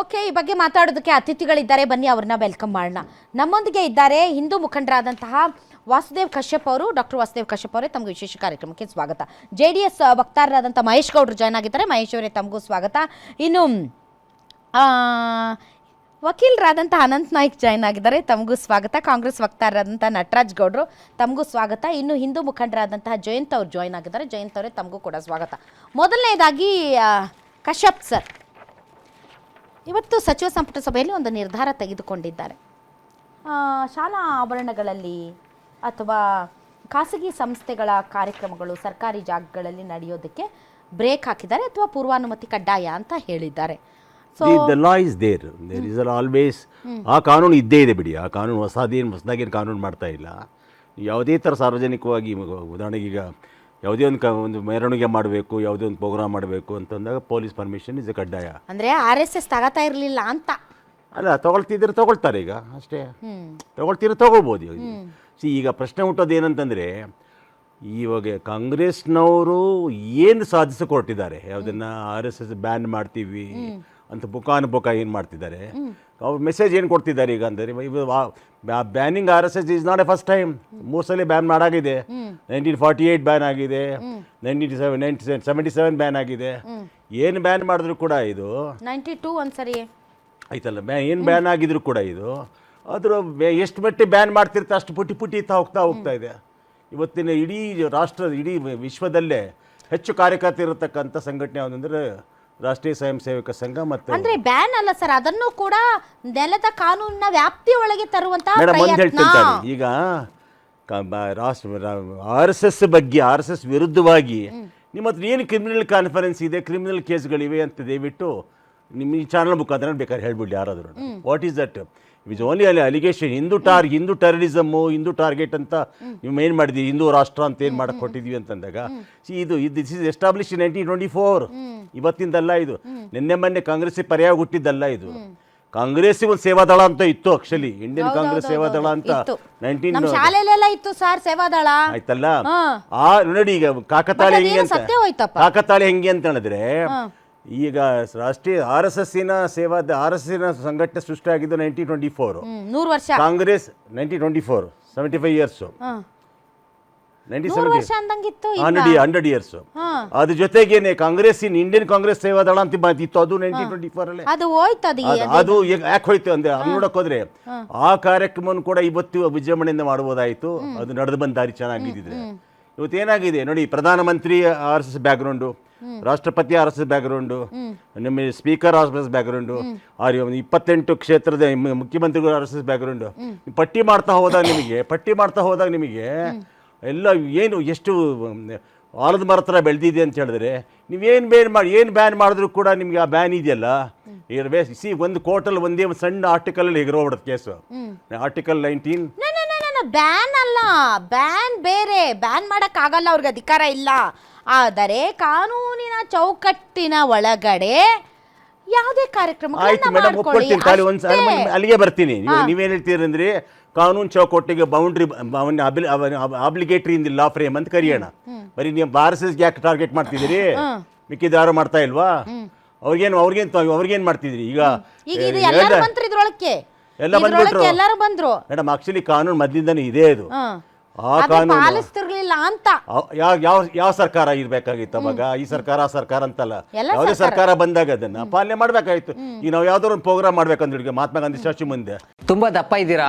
Okay, ಈ ಬಗ್ಗೆ ಮಾತಾಡೋದಕ್ಕೆ ಅತಿಥಿಗಳಿದ್ದಾರೆ. ಬನ್ನಿ, ಅವ್ರನ್ನ ವೆಲ್ಕಮ್ ಮಾಡೋಣ. ನಮ್ಮೊಂದಿಗೆ ಇದ್ದಾರೆ ಹಿಂದೂ ಮುಖಂಡರಾದಂತಹ ವಾಸುದೇವ್ ಕಶ್ಯಪ್ ಅವರು. ಡಾಕ್ಟರ್ ವಾಸುದೇವ್ ಕಶ್ಯಪ್ ಅವರೇ ತಮಗೆ ವಿಶೇಷ ಕಾರ್ಯಕ್ರಮಕ್ಕೆ ಸ್ವಾಗತ. ಜೆ ಡಿ ಎಸ್ ವಕ್ತಾರರಾದಂಥ ಮಹೇಶ್ ಗೌಡ್ರು ಜಾಯ್ನ್ ಆಗಿದ್ದಾರೆ. ಮಹೇಶ್ ಅವರೇ ತಮಗೂ ಸ್ವಾಗತ. ಇನ್ನು ವಕೀಲರಾದಂಥ ಅನಂತ್ ನಾಯ್ಕ್ ಜಾಯ್ನ್ ಆಗಿದ್ದಾರೆ. ತಮಗೂ ಸ್ವಾಗತ. ಕಾಂಗ್ರೆಸ್ ವಕ್ತಾರರಾದಂಥ ನಟರಾಜ್ ಗೌಡ್ರು ತಮಗೂ ಸ್ವಾಗತ. ಇನ್ನು ಹಿಂದೂ ಮುಖಂಡರಾದಂತಹ ಜಯಂತ್ ಅವರು ಜಾಯ್ನ್ ಆಗಿದ್ದಾರೆ. ಜಯಂತ್ ಅವರೇ ತಮಗೂ ಕೂಡ ಸ್ವಾಗತ. ಮೊದಲನೇದಾಗಿ ಕಶ್ಯಪ್ ಸರ್ ಇವತ್ತು ಸಚಿವ ಸಂಪುಟ ಸಭೆಯಲ್ಲಿ ಒಂದು ನಿರ್ಧಾರ ತೆಗೆದುಕೊಂಡಿದ್ದಾರೆ. ಶಾಲಾ ಆವರಣಗಳಲ್ಲಿ ಅಥವಾ ಖಾಸಗಿ ಸಂಸ್ಥೆಗಳ ಕಾರ್ಯಕ್ರಮಗಳು ಸರ್ಕಾರಿ ಜಾಗಗಳಲ್ಲಿ ನಡೆಯೋದಕ್ಕೆ ಬ್ರೇಕ್ ಹಾಕಿದ್ದಾರೆ ಅಥವಾ ಪೂರ್ವಾನುಮತಿ ಕಡ್ಡಾಯ ಅಂತ ಹೇಳಿದ್ದಾರೆ. Law is there there is always ಆ ಕಾನೂನು ಇದ್ದೇ ಇದೆ ಬಿಡಿ. ಆ ಕಾನೂನು ಹೊಸದೇನು ಹೊಸದಾಗೇನು ಕಾನೂನು ಮಾಡ್ತಾ ಇಲ್ಲ. ಯಾವುದೇ ಥರ ಸಾರ್ವಜನಿಕವಾಗಿ ಉದಾಹರಣೆಗೆ ಈಗ ಯಾವುದೇ ಒಂದು ಕ ಒಂದು ಮೆರವಣಿಗೆ ಮಾಡಬೇಕು ಯಾವುದೇ ಒಂದು ಪ್ರೋಗ್ರಾಮ್ ಮಾಡಬೇಕು ಅಂತಂದಾಗ ಪೊಲೀಸ್ ಪರ್ಮಿಷನ್ ಇಸ್ ಕಡ್ಡಾಯ. ಅಂದರೆ ಆರ್ ಎಸ್ ಎಸ್ ತಗೋತಾ ಇರಲಿಲ್ಲ ಅಂತ. ಅಲ್ಲ ತಗೊಳ್ತಿದ್ರೆ ತಗೊಳ್ತಾರೆ ಈಗ ಅಷ್ಟೇ. ತಗೊಳ್ತಿದ್ರೆ ತಗೊಳ್ಬೋದು ಈಗ. ಸಿ ಈಗ ಪ್ರಶ್ನೆ ಹುಟ್ಟೋದು ಏನಂತಂದರೆ ಇವಾಗ ಕಾಂಗ್ರೆಸ್ನವರು ಏನು ಸಾಧಿಸಿಕೊಟ್ಟಿದ್ದಾರೆ? ಯಾವುದನ್ನ ಆರ್ ಎಸ್ ಎಸ್ ಬ್ಯಾನ್ ಮಾಡ್ತೀವಿ ಅಂತ ಬುಕಾನುಬುಕ ಏನು ಮಾಡ್ತಿದ್ದಾರೆ? ಅವ್ರು ಮೆಸೇಜ್ ಏನು ಕೊಡ್ತಿದ್ದಾರೆ ಈಗ ಅಂದರೆ banning R S S is not a first time ಮೂರು ಸಲ ಬ್ಯಾನ್ ಮಾಡಾಗಿದೆ. ನೈನ್ಟೀನ್ ಫಾರ್ಟಿ ಏಯ್ಟ್ ಬ್ಯಾನ್ ಆಗಿದೆ. Nineteen seven ninety seventy seven ban ಆಗಿದೆ. ಏನು ಬ್ಯಾನ್ ಮಾಡಿದ್ರು ಕೂಡ ಇದು? ನೈಂಟಿ ಟೂ ಒಂದ್ಸರಿ. ಆಯ್ತಲ್ಲ ಬ್ಯಾ ಏನು ಬ್ಯಾನ್ ಆಗಿದ್ರು ಕೂಡ ಇದು? ಅದ್ರ ಬೆ- ಎಷ್ಟು ಮಟ್ಟಿಗೆ ಬ್ಯಾನ್ ಮಾಡ್ತಿರ್ತಾ ಅಷ್ಟು ಪುಟಿ ಪುಟಿ ಇತ್ತ ಹೋಗ್ತಾ ಹೋಗ್ತಾ ಇದೆ. ಇವತ್ತಿನ ಇಡೀ ರಾಷ್ಟ್ರ ಇಡೀ ವಿಶ್ವದಲ್ಲೇ ಹೆಚ್ಚು ಕಾರ್ಯಕರ್ತ ಇರತಕ್ಕಂಥ ಸಂಘಟನೆ ಯಾವುದಂದ್ರೆ ರಾಷ್ಟ್ರೀಯ ಸ್ವಯಂ ಸೇವಕ ಸಂಘ ಮತ್ತೆ ಅಂದ್ರೆ ಬ್ಯಾನ್ ಅಲ್ಲ ಸರ್ ಅದನ್ನು ಕೂಡ ನೆಲದ ಕಾನೂನಿನ ವ್ಯಾಪ್ತಿಯೊಳಗೆ ತರುವಂತ ಮೇಡಮ್ ಒಂದು ಪ್ರಯತ್ನ. ಹೇಳ್ತಿರ್ತಾರೆ ಈಗ ರಾಷ್ಟ್ರ ಆರ್ ಎಸ್ ಎಸ್ ಬಗ್ಗೆ ಆರ್ ಎಸ್ ಎಸ್ ವಿರುದ್ಧವಾಗಿ ನಿಮ್ಮ ಹತ್ರ ಏನು ಕ್ರಿಮಿನಲ್ ಕಾನ್ಫರೆನ್ಸ್ ಇದೆ ಕ್ರಿಮಿನಲ್ ಕೇಸ್ಗಳಿವೆ ಅಂತ ದಯವಿಟ್ಟು ನಿಮ್ಮ ಈ ಚಾನಲ್ ಮುಖಾಂತರ ಬೇಕಾದ್ರೆ ಹೇಳ್ಬಿಡಿ ಯಾರಾದರೂ. What is that is only ಅಲ್ಲಿ ಅಲಿಗೇಷನ್ ಹಿಂದೂ ಟಾರ್ ಹಿಂದೂ ಟೆರರಿಸಮು ಹಿಂದೂ ಟಾರ್ಗೆಟ್ ಅಂತ ನೀವು ಏನು ಮಾಡಿದ್ವಿ ಹಿಂದೂ ರಾಷ್ಟ್ರ ಅಂತ ಏನು ಮಾಡಕ್ಕೆ ಕೊಟ್ಟಿದ್ವಿ ಅಂತಂದಾಗ ಸಿ ಇದು this is establish nineteen twenty four ಇವತ್ತಿಂದಲ್ಲ ಇದು ನಿನ್ನೆ ಮೊನ್ನೆ ಕಾಂಗ್ರೆಸ್ ಪರ್ಯಾಯ ಹುಟ್ಟಿದ್ದಲ್ಲ ಇದು ಕಾಂಗ್ರೆಸ್ ಒಂದು ಸೇವಾದಳ ಅಂತ ಇತ್ತು ಆಕ್ಚುಲಿ ಇಂಡಿಯನ್ ಕಾಂಗ್ರೆಸ್ ಸೇವಾದಳ ಅಂತ. ನೈನ್ಟೀನ್ ಶಾಲೆಲೆಲ್ಲ ಇತ್ತು ಸರ್ ಸೇವಾದಳ ಆಯ್ತಲ್ಲ? ಆ ನೋಡಿ ಈಗ ಕಾಕತಾಳಿ ಹೆಂಗೆ ಅಂತ. ಕಾಕತಾಳಿ ಹೆಂಗೆ ಅಂತ ಹೇಳಿದ್ರೆ ಈಗ ರಾಷ್ಟ್ರೀಯ ಆರ್ ಎಸ್ ಎಸ್ಸಿನ ಸೇವಾದ ಆರ್ ಎಸ್ ಎಸ್ಸಿನ ಸಂಘಟನೆ ಸೃಷ್ಟಿ ಆಗಿದ್ದು ನೈನ್ಟೀನ್ ಟ್ವೆಂಟಿ ಫೋರ್ ನೂರು ವರ್ಷ. Congress nineteen twenty four seventy five years hundred hundred years. ಅದ್ರ ಜೊತೆಗೇನೆ Congress in Indian Congress Sevadal ಅಂತ ಬಂದಿತ್ತು. ಅದು ನೈನ್ಟೀನ್ ಟ್ವೆಂಟಿ ಫೋರ್ ಅಲ್ಲೇ. ಅದು ಹೋಯ್ತದ ಅದು- ಅದು ಯಾಕೆ ಹೋಯ್ತು ಅಂದ್ರೆ ಹಂಗ್ ನೋಡಕ್ ಹೋದ್ರೆ ಆ ಕಾರ್ಯಕ್ರಮವನ್ನು ಕೂಡ ಇವತ್ತು ವಿಜೃಂಭಣೆಯಿಂದ ಮಾಡಬಹುದಾಯ್ತು ಅದು ನಡೆದು ಬಂದ ದಾರಿ ಚೆನ್ನಾಗಿದ್ದಿದ್ರೆ. ಇವತ್ತು ಏನಾಗಿದೆ ನೋಡಿ ಪ್ರಧಾನಮಂತ್ರಿ ಆರ್ ಎಸ್ ಎಸ್ ಬ್ಯಾಕ್ಗ್ರೌಂಡು ರಾಷ್ಟ್ರಪತಿ ಆರ್ ಎಸ್ ಎಸ್ ಬ್ಯಾಕ್ಗ್ರೌಂಡು ನಿಮ್ಮ speaker R S S background R ಇಪ್ಪತ್ತೆಂಟು ಕ್ಷೇತ್ರದ ಮುಖ್ಯಮಂತ್ರಿಗಳು ಆರ್ ಎಸ್ ಎಸ್ ಬ್ಯಾಕ್ಗ್ರೌಂಡು ಪಟ್ಟಿ ಮಾಡ್ತಾ ಹೋದಾಗ ನಿಮಗೆ ಪಟ್ಟಿ ಮಾಡ್ತಾ ಹೋದಾಗ ನಿಮಗೆ ಎಲ್ಲ ಏನು ಎಷ್ಟು ಆಲದ ಮರ ಹತ್ರ ಬೆಳೆದಿದೆ ಅಂತ ಹೇಳಿದ್ರೆ ನೀವೇನು ಬ್ಯಾನ್ ಮಾಡಿ ಏನು ಬ್ಯಾನ್ ಮಾಡಿದ್ರು ಕೂಡ ನಿಮಗೆ ಆ ಬ್ಯಾನ್ ಇದೆಯಲ್ಲ? ಸಿ ಒಂದು ಕೋರ್ಟಲ್ಲಿ ಒಂದೇ ಒಂದು ಸಣ್ಣ ಆರ್ಟಿಕಲಲ್ಲಿ ಎಗರೋಗ್ಬಿಡುತ್ತೆ ಕೇಸು ಆರ್ಟಿಕಲ್ ನೈನ್ಟೀನ್ ಬ್ಯಾನ್ ಅಲ್ಲ ಬ್ಯಾನ್ ಬೇರೆ. ಬ್ಯಾನ್ ಮಾಡೋಕ್ಕಾಗಲ್ಲ ಆಗಲ್ಲ ಅವ್ರಿಗೆ ಅಧಿಕಾರ ಇಲ್ಲ. ಆದರೆ ಕಾನೂನಿನ ಚೌಕಟ್ಟಿನ ಒಳಗಡೆ ಯಾವುದೇ ಕಾರ್ಯಕ್ರಮ ಅಲ್ಲಿಗೆ ಬರ್ತೀನಿ. ನೀವು ನೀವೇನು ಹೇಳ್ತೀರಂದ್ರೆ ಕಾನೂನು ಚೌಕಟ್ಟಿಗೆ boundary obligatory in the law frame ಅಂತ ಕರೆಯೋಣ. ಬರೀ ನೀವು ಎಸ್ಗೆ ಯಾಕೆ ಟಾರ್ಗೆಟ್ ಮಾಡ್ತಿದ್ದೀರಿ? ಮಿಕ್ಕಿದ ಯಾರು ಮಾಡ್ತಾ ಇಲ್ವಾ? ಅವ್ರಿಗೇನು ಅವ್ರಿಗೇನು ಅವ್ರಿಗೇನು ಮಾಡ್ತಿದ್ರಿ ಈಗ ಎಲ್ಲ ಬಂದ್ಬಿಟ್ರು. ಎಲ್ಲರೂ ಬಂದ್ರು. ಮೇಡಮ್ ಆಕ್ಚುಲಿ ಕಾನೂನು ಮೊದಲಿಂದನೇ ಇದೆ ಅದು. ಆ ಕಾನೂನು ಪಾಲಿಸ್ತಿರ್ಲಿಲ್ಲ ಅಂತ. ಯಾವ ಯಾವ ಯಾವ ಸರ್ಕಾರ ಇರ್ಬೇಕಾಗಿತ್ತು ಅವಾಗ? ಈ ಸರ್ಕಾರ ಆ ಸರ್ಕಾರ ಅಂತಲ್ಲ. ಯಾವುದೇ ಸರ್ಕಾರ ಬಂದಾಗ ಅದನ್ನ ಪಾಲನೆ ಮಾಡ್ಬೇಕಾಯ್ತು ಈಗ ನಾವು ಯಾವ್ದಾದ್ರು ಒಂದು ಪ್ರೋಗ್ರಾಮ್ ಮಾಡ್ಬೇಕಂದ್ರೆ ಮಹಾತ್ಮ ಗಾಂಧಿ ಸ್ಟ್ಯಾಚ್ಯೂ ಮುಂದೆ. ತುಂಬಾ ದಪ್ಪ ಇದ್ದೀರಾ?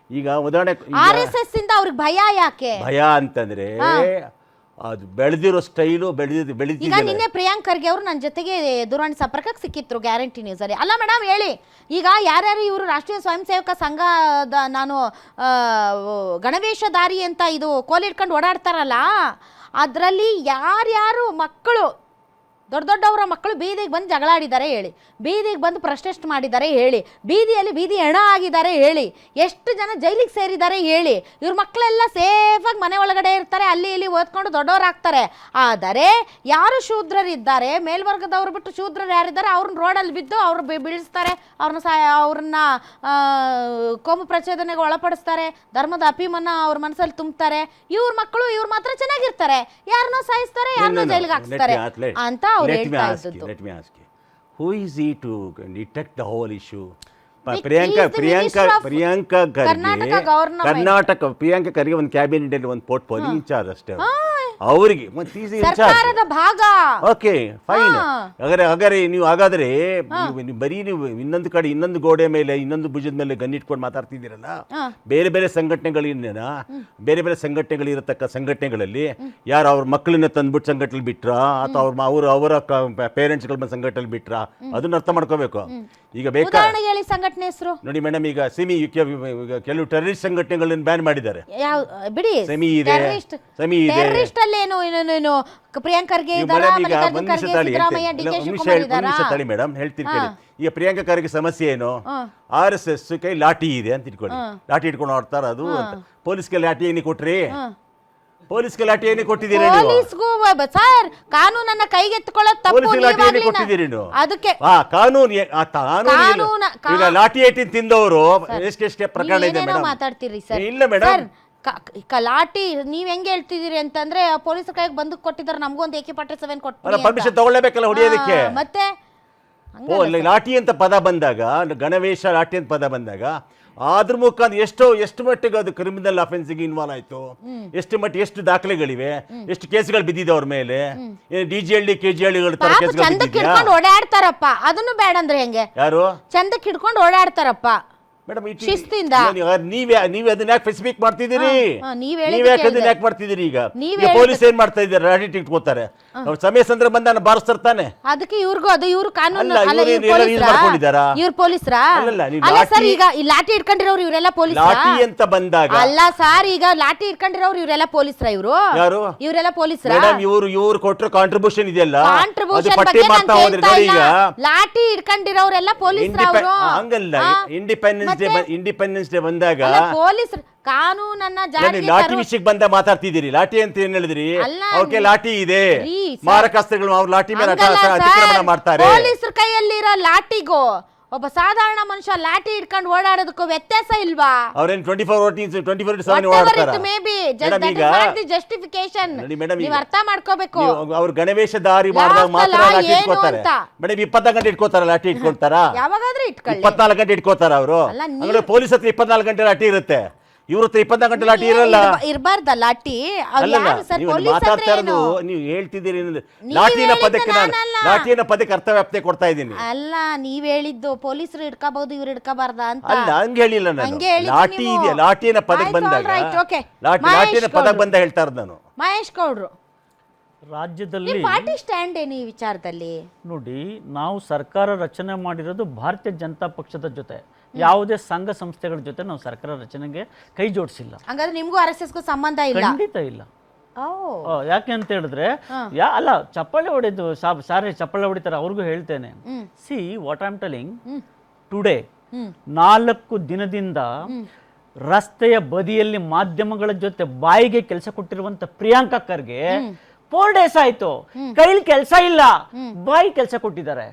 ಈಗ ಉದಾಹರಣೆ ಆರ್ ಎಸ್ ಎಸ್ ಇಂದ ಅವ್ರಿಗೆ ಭಯ ಯಾಕೆ? ಭಯ ಅಂತಂದ್ರೆ ಅದು ಬೆಳೆದಿರೋ ಸ್ಟೈಲು ಬೆಳೆದಿದ್ದು ಈಗ ನಿನ್ನೆ ಪ್ರಿಯಾಂಕ್ ಖರ್ಗೆ ಅವರು ನನ್ನ ಜೊತೆಗೆ ದೂರವಾಣಿ ಸಂಪರ್ಕಕ್ಕೆ ಸಿಕ್ಕಿದ್ರು ಗ್ಯಾರಂಟಿ ನ್ಯೂಸ್ ಅಲ್ಲಿ. ಅಲ್ಲ ಮೇಡಮ್ ಹೇಳಿ. ಈಗ ಯಾರ್ಯಾರು ಇವರು ರಾಷ್ಟ್ರೀಯ ಸ್ವಯಂ ಸೇವಕ ಸಂಘದ ನಾನು ಗಣವೇಶ ದಾರಿ ಅಂತ ಇದು ಕೋಲಿಡ್ಕೊಂಡು ಓಡಾಡ್ತಾರಲ್ಲ ಅದರಲ್ಲಿ ಯಾರ್ಯಾರು ಮಕ್ಕಳು ದೊಡ್ಡ ದೊಡ್ಡವರ ಮಕ್ಕಳು ಬೀದಿಗೆ ಬಂದು ಜಗಳಾಡಿದ್ದಾರೆ ಹೇಳಿ ಬೀದಿಗೆ ಬಂದು ಪ್ರೊಟೆಸ್ಟ್ ಮಾಡಿದ್ದಾರೆ ಹೇಳಿ ಬೀದಿಯಲ್ಲಿ ಬೀದಿ ಹೆಣ ಆಗಿದ್ದಾರೆ ಹೇಳಿ ಎಷ್ಟು ಜನ ಜೈಲಿಗೆ ಸೇರಿದ್ದಾರೆ ಹೇಳಿ ಇವ್ರ ಮಕ್ಕಳೆಲ್ಲ ಸೇಫಾಗಿ ಮನೆ ಒಳಗಡೆ ಇರ್ತಾರೆ ಅಲ್ಲಿ ಇಲ್ಲಿ ಓದ್ಕೊಂಡು ದೊಡ್ಡವರಾಗ್ತಾರೆ. ಆದರೆ ಯಾರು ಶೂದ್ರರಿದ್ದಾರೆ? ಮೇಲ್ವರ್ಗದವ್ರು ಬಿಟ್ಟು ಶೂದ್ರರು ಯಾರಿದ್ದಾರೆ? ಅವ್ರನ್ನ ರೋಡಲ್ಲಿ ಬಿದ್ದು ಅವ್ರು ಬೀಳಿಸ್ತಾರೆ ಅವ್ರನ್ನ ಸಾ ಅವ್ರನ್ನ ಕೋಮು ಪ್ರಚೋದನೆಗೆ ಒಳಪಡಿಸ್ತಾರೆ ಧರ್ಮದ ಅಭಿಮನ ಅವ್ರ ಮನಸ್ಸಲ್ಲಿ ತುಂಬ್ತಾರೆ. ಇವ್ರ ಮಕ್ಕಳು ಇವ್ರು ಮಾತ್ರ ಚೆನ್ನಾಗಿರ್ತಾರೆ. ಯಾರನ್ನೋ ಸಾಯಿಸ್ತಾರೆ ಯಾರನ್ನೋ ಜೈಲಿಗೆ ಹಾಕ್ತಾರೆ ಅಂತ ಅವ್ರು ಹೇಳ್ತಾ ಇದ್ದದ್ದು let me ask who is he to detect the whole issue He Priyanka is the Priyanka minister of Priyanka Karnataka Kharge government. Karnataka Priyanka Kharge ಒಂದು ಕ್ಯಾಬಿನೆಟ್ ಅಲ್ಲಿ ಒಂದು ಪೋರ್ಟ್ಫೋಲಿಯೋ ಇನ್ಚಾರ್ಜ್ ಅಷ್ಟೇ ಅವ್ರು. ಅವರಿಗೆ ಮತ್ತೆ ಈಸ್ ಇನ್ಚಾರ್ಜ್ ಸರ್ಕಾರದ ಭಾಗ. Okay fine. ಹಾಗಾದ್ರೆ ಹಾಗಾದ್ರೆ ನೀವು ಹಾಗಾದ್ರೆ ನೀವು ಬರೀ ನೀವು ಇನ್ನೊಂದು ಕಡೆ ಇನ್ನೊಂದು ಗೋಡೆ ಮೇಲೆ ಇನ್ನೊಂದು ಭುಜದ ಮೇಲೆ ಗನ್ನಿಟ್ಕೊಂಡು ಮಾತಾಡ್ತಿದ್ದೀರಲ್ಲ. ಬೇರೆ ಬೇರೆ ಸಂಘಟನೆಗಳಿಂದ ಬೇರೆ ಬೇರೆ ಸಂಘಟನೆಗಳಿರತಕ್ಕ ಸಂಘಟನೆಗಳಲ್ಲಿ ಯಾರು ಅವ್ರ ಮಕ್ಕಳನ್ನ ತಂದ್ಬಿಟ್ಟು ಸಂಘಟನೆ ಬಿಟ್ರಾ? ಅಥವಾ ಅವ್ರ ಅವರು ಅವರ ಪೇರೆಂಟ್ಸ್ಗಳ ಸಂಘಟನೆ ಬಿಟ್ರಾ? ಅದನ್ನ ಅರ್ಥ ಮಾಡ್ಕೋಬೇಕು. ಈಗ ಬೇಕಾ? ಉದಾಹರಣೆಗೆ ಹೇಳಿ ಸಂಘಟನೆ ಹೆಸರು. ನೋಡಿ ಮೇಡಮ್ ಈಗ ಸೆಮಿ ಕೆಲವು ಟೆರರಿಸ್ಟ್ ಸಂಘಟನೆಗಳನ್ನ ಬ್ಯಾನ್ ಮಾಡಿದ್ದಾರೆ. ಯಾವ ಬಿಡಿ ಸೆಮಿ ಇದೆ, ಟೆರರಿಸ್ಟ್ ಸೆಮಿ ಇದೆ. ಟೆರರಿಸ್ಟ್ ಅಲ್ಲಿ ಏನು ಏನು ಪ್ರಿಯಾಂಕ್ ಖರ್ಗೆ ನೀವು ಇದ್ದಾರಾ ಮೇಡಮ್ ಈಗ ಮಲ್ಲಿಕಾರ್ಜುನ್ ಒಂದ್ ನಿಮಿಷ ಖರ್ಗೆ ತಳಿ ಸಿದ್ದರಾಮಯ್ಯ ಡಿ ಕೆ ಶಿವಕುಮಾರ್ ಇದ್ದಾರಾ? ತಳಿ ಮೇಡಮ್ ಹೇಳ್ತೀನಿ ಕೇಳಿ. ಈಗ ಪ್ರಿಯಾಂಕಾ ಖರ್ಗೆ ಸಮಸ್ಯೆ ಏನು? ಆರ್ ಎಸ್ ಎಸ್ ಕೈ ಲಾಠಿ ಇದೆ ಅಂತ ಇಟ್ಕೊಳ್ಳಿ. ಲಾಠಿ ಇಟ್ಕೊಂಡು ಆಡ್ತಾರ ಅದು ಅಂತ. ಪೊಲೀಸ್ಗೆ ಲಾಠಿ ಏನಿ ಕೊಟ್ರಿ ಪೊಲೀಸ್ಗೆ ಲಾಠಿ ಏನಿ ಕೊಟ್ಟಿದ್ದೀರಿ ನೀವು? ಪೊಲೀಸ್ಗೂ ಸರ್ ಕಾನೂನನ್ನ ಕೈಗೆತ್ತಿಕೊಳ್ಳೋದು ತಪ್ಪು ಲಾಠಿ ಏನಿ ನೀವಾಗ್ಲಿ ಕೊಟ್ಟಿದ್ದೀರಿ ನೀವು? ಅದಕ್ಕೆ ಆ ಕಾನೂನು ಏ- ಆ ಕಾನೂನು ಇಲ್ಲ. ಕಾ- ಈಗ ಲಾಠಿ ಏಟಿನ ತಿಂದವರು ಎಷ್ಟೆಷ್ಟೇ ಪ್ರಕರಣ ಇದೆ ಮೇಡಮ್? ಮಾತಾಡ್ತೀರಿ ಸರ್. ಇಲ್ಲ ಮೇಡಮ್. ಸರ್, ಕ- ಕ- ಲಾಠಿ ನೀವ್ ಹೆಂಗ್ ಹೇಳ್ತಿದ್ದೀರಿ ಅಂತಂದ್ರೆ ಪೊಲೀಸ್ ಕೈಗೆ ಬಂದು ಕೊಟ್ಟಿದ್ದಾರೆ ನಮಗೂ ಒಂದು ಎಕೆ ಫಾರ್ಟಿ ಸೆವೆನ್ ಕೊಟ್ಟು ಪರ್ಮಿಷನ್ ತಗೊಳ್ಳೇಬೇಕಲ್ಲ ಹೊಡಿಯೋದಕ್ಕೆ? ಮತ್ತೆ ಓ ಲಾಠಿ ಅಂತ ಪದ ಬಂದಾಗ ಗಣವೇಶ ಲಾಠಿ ಅಂತ ಪದ ಬಂದಾಗ ಅದ್ರ ಮುಖಾಂತರ ಎಷ್ಟೋ ಎಷ್ಟು ಮಟ್ಟಿಗೆ ಅದು ಕ್ರಿಮಿನಲ್ ಅಫೆನ್ಸಿಗೆ ಇನ್ವಾಲ್ವ್ ಆಯ್ತು ಎಷ್ಟು ಮಟ್ಟಿಗೆ ಎಷ್ಟು ದಾಖಲೆಗಳಿವೆ ಎಷ್ಟು ಕೇಸ್ಗಳು ಬಿದ್ದಿದೆ ಅವ್ರ ಮೇಲೆ D J Halli K G ಹಳ್ಳಿಗಳ ತರ ಚಂದಕ್ಕೆ ಹಿಡ್ಕೊಂಡು ಓಡಾಡ್ತಾರಪ್ಪ. ಅದನ್ನು ಬೇಡ ಅಂದ್ರೆ ಹೆಂಗೆ? ಯಾರು? ಚಂದಕ್ಕೆ ಹಿಡ್ಕೊಂಡು ಓಡಾಡ್ತಾರಪ್ಪ. ಮೇಡಮ್ ಶಿಸ್ತಿಂದ. ನೀವೇ ನೀವೇ ಅದನ್ನ ಯಾಕೆ ಸ್ಪೆಸಿಫಿಕ್ ಮಾಡ್ತಿದ್ದೀರಿ? ನೀವೇ ಯಾಕೆ ಅದನ್ನ ಯಾಕೆ ಮಾಡ್ತಿದ್ದೀರಿ ಈಗ? ನೀವ್ ಪೊಲೀಸ್ ಏನ್ ಮಾಡ್ತಾ ಇದ್ದಾರೆ? ಲಾಠಿ ಇಟ್ಕೋತಾರೆ ಸಮಯ ಸಂದರ್ಭ ಬಂದ ಬಾರಿಸ್ತಾನೆ ಅದಕ್ಕೆ ಇವ್ರಿಗೂ ಅದು ಇವ್ರು ಕಾನೂನು ಅಲ್ಲ, ಅಲ್ಲ ಇವ್ರು ಇವ್ರು ಏನಾದ್ರು ಇದು ಪೊಲೀಸ್ರಾ? ಇವ್ರು ಪೊಲೀಸ್ರಾ? ಅಲ್ಲಲ್ಲ, ನೀವು ಅಲ್ಲ ಸರ್ ಲಾಠಿ- ಈಗ ಈ ಲಾಠಿ ಇಟ್ಕೊಂಡಿರೋರು ಇವರೆಲ್ಲ ಪೊಲೀಸ್ ಲಾಠಿ ಅಂತ ಬಂದಾಗ ಅಲ್ಲ ಸರ್ ಈಗ ಲಾಠಿ ಇಟ್ಕೊಂಡಿರೋರು ಇವರೆಲ್ಲ ಪೊಲೀಸ್ರ ಇವರು? ಯಾರು? ಇವರೆಲ್ಲ ಪೊಲೀಸ್ ಮೇಡಮ್ ಇವರು ಇವ್ರು ಕೊಟ್ಟರು ಕಾಂಟ್ರಿಬ್ಯೂಷನ್ ಇದೆಯಲ್ಲ? ಅದು ಕಾಂಟ್ರಿಬ್ಯೂಷನ್ ಪಟ್ಟಿ ಬಗ್ಗೆ ಮಾಡ್ತಾ ಹೋದ್ರೆ ಕೇಳ್ತಾ ನೋಡಿ ಇಲ್ಲ. ಈಗ ಲಾಠಿ ಇಟ್ಕೊಂಡಿರೋರೆಲ್ಲ ಪೊಲೀಸ್ ಇಂಡಿಪೆ- ಅವರು? ಹಂಗಲ್ಲ. ಇಂಡಿಪೆಂಡೆನ್ಸ್ ಡೇ ಇಂಡಿಪೆಂಡೆನ್ಸ್ ಡೇ ಬಂದಾಗ ಪೊಲೀಸ್ ಕಾನೂನನ್ನ ನಾನು ಜಾರಿಗೆ ಲಾಠಿ ತರೋ- ವಿಷಯಕ್ಕೆ ಬಂದ ಮಾತಾಡ್ತಿದ್ದೀರಿ. ಲಾಠಿ ಅಂತ ಏನ್ ಹೇಳಿದ್ರಿ? ಅಲ್ಲ, ಲಾಟಿ ಲಾಠಿ ಇದೆ. ರೀ, ಸರ್. ಮಾರಕಾಸ್ತ್ರಗಳು ಅವ್ರ ಲಾಠಿ ಮೇಲೆ ಹಂಗಲ್ಲ ಅತಿಕ್ರಮಣ ಸರ್, ಮಾಡ್ತಾರೆ. ಪೊಲೀಸ್ರ ಕೈಯಲ್ಲಿರೋ ಲಾಠಿಗೂ ಒಬ್ಬ ಸಾಧಾರಣ ಮನುಷ್ಯ ಲಾಠಿ ಇಟ್ಕೊಂಡು ಓಡಾಡೋದಕ್ಕೂ ವ್ಯತ್ಯಾಸ ಇಲ್ವಾ? ಅವ್ರೇನ್ twenty four twenty four seven may be, madam ಈಗ ಮೇಡಮ್ ನೀವ್ ಅರ್ಥ ಮಾಡ್ಕೋಬೇಕು. ನೀವು ಅವ್ರ ಗಣವೇಶ ದಾರಿ ಮಾಡಿದಾಗ Last ಮಾತ್ರ ಅಲ್ಲ, ಲಾಠಿ ಏನು ಇಟ್ಕೋತಾರೆ. ಅಂತ? ಮೇಡಮ್ ಇಪ್ಪತ್ತ ಗಂಟೆ ಇಟ್ಕೋತಾರ ಲಾಠಿ ಇಟ್ಕೊಳ್ತಾರ? ಯಾವಾಗಾದ್ರೂ ಇಟ್ಕೊಳ್ಳಿ. ಇಪ್ಪತ್ನಾಲ್ಕು ಗಂಟೆ ಇಟ್ಕೋತಾರ ಅವರು? ಅಲ್ಲ, ನೀವ್- ಅಂದ್ರೆ ಪೊಲೀಸ್ ಹತ್ರ ಇಪ್ಪತ್ನಾಲ್ಕು ಗಂಟೆ ಲಾಠಿ ಇರುತ್ತೆ. ಇವ್ರ ಹತ್ರ ಇಪ್ಪತ್ನಾಲ್ಕು ಗಂಟೆ ಲಾಟಿ ಇರಲ್ಲ. ಇರಬಾರ್ದ ಲಾಟಿ ಅಲ್ಲಲ್ಲ ಸರ್ ನೀವು ಮಾತಾಡ್ತಾ ಇರೋದು ಏನು ನೀವು ಹೇಳ್ತಿದ್ದೀರಿ ಲಾಟಿನ ಪದಕ್ಕೆ ನಾನು ಲಾಟಿನ ಪದಕ್ಕೆ ಅರ್ಥವ್ಯಾಪ್ತಿ ಕೊಡ್ತಾ ಇದ್ದೀನಿ. ಅಲ್ಲ ನೀವ್ ಹೇಳಿದ್ದು ಪೊಲೀಸರು ಇಡ್ಕೋಬಹುದು ಇವ್ರು ಇಡ್ಕೋಬಾರ್ದ ಅಂತ. ಅಲ್ಲ ಹಂಗೆ ಹೇಳಿಲ್ಲ ನಾನು. ಲಾಟಿ ಇದೆಯಾ? ಲಾಟಿನ ಪದಕ್ಕೆ ಆಯ್ತು, ಬಂದಾಗ ಮಹೇಶ್ ಲಾಠಿನ ಪದಕ್ಕೆ ಬಂದ ಹೇಳ್ತಾ ಇರೋದು ನಾನು. ಮಹೇಶ್ ಗೌಡ್ರು. ರಾಜ್ಯದಲ್ಲಿ ಪಾರ್ಟಿ ಸ್ಟ್ಯಾಂಡ್ ಏನು ಈ ವಿಚಾರದಲ್ಲಿ? ನೋಡಿ ನಾವು ಸರ್ಕಾರ ರಚನೆ ಮಾಡಿರೋದು ಭಾರತೀಯ ಜನತಾ ಪಕ್ಷದ ಜೊತೆ. ಯಾವುದೇ ಸಂಘ ಸಂಸ್ಥೆಗಳ ಜೊತೆ ನಾವು ಸರ್ಕಾರ ರಚನೆಗೆ ಕೈ ಜೋಡಿಸಿಲ್ಲ. ಹಂಗಾದ್ರೆ ನಿಮಗೂ ಆರ್ ಎಸ್ ಎಸ್ಗೂ ಸಂಬಂಧ ಇಲ್ಲ. ಖಂಡಿತ ಇಲ್ಲ. ಯಾಕೆ ಅಂತ ಹೇಳಿದ್ರೆ ಯಾ ಅಲ್ಲ ಚಪ್ಪಾಳೆ ಹೊಡೆದು ಸಾರಿ ಚಪ್ಪಾಳೆ ಹೊಡಿತಾರೆ ಅವ್ರಿಗೂ ಹೇಳ್ತೇನೆ. See what am telling today ನಾಲ್ಕು ದಿನದಿಂದ ರಸ್ತೆಯ ಬದಿಯಲ್ಲಿ ಮಾಧ್ಯಮಗಳ ಜೊತೆ ಬಾಯಿಗೆ ಕೆಲಸ ಕೊಟ್ಟಿರುವಂತ ಪ್ರಿಯಾಂಕಾ ಖರ್ಗೆ ಫೋರ್ ಡೇಸ್ ಆಯ್ತು. ಕೈಲಿ ಕೆಲಸ ಇಲ್ಲ. ಬಾಯಿ ಕೆಲಸ ಕೊಟ್ಟಿದ್ದಾರೆ.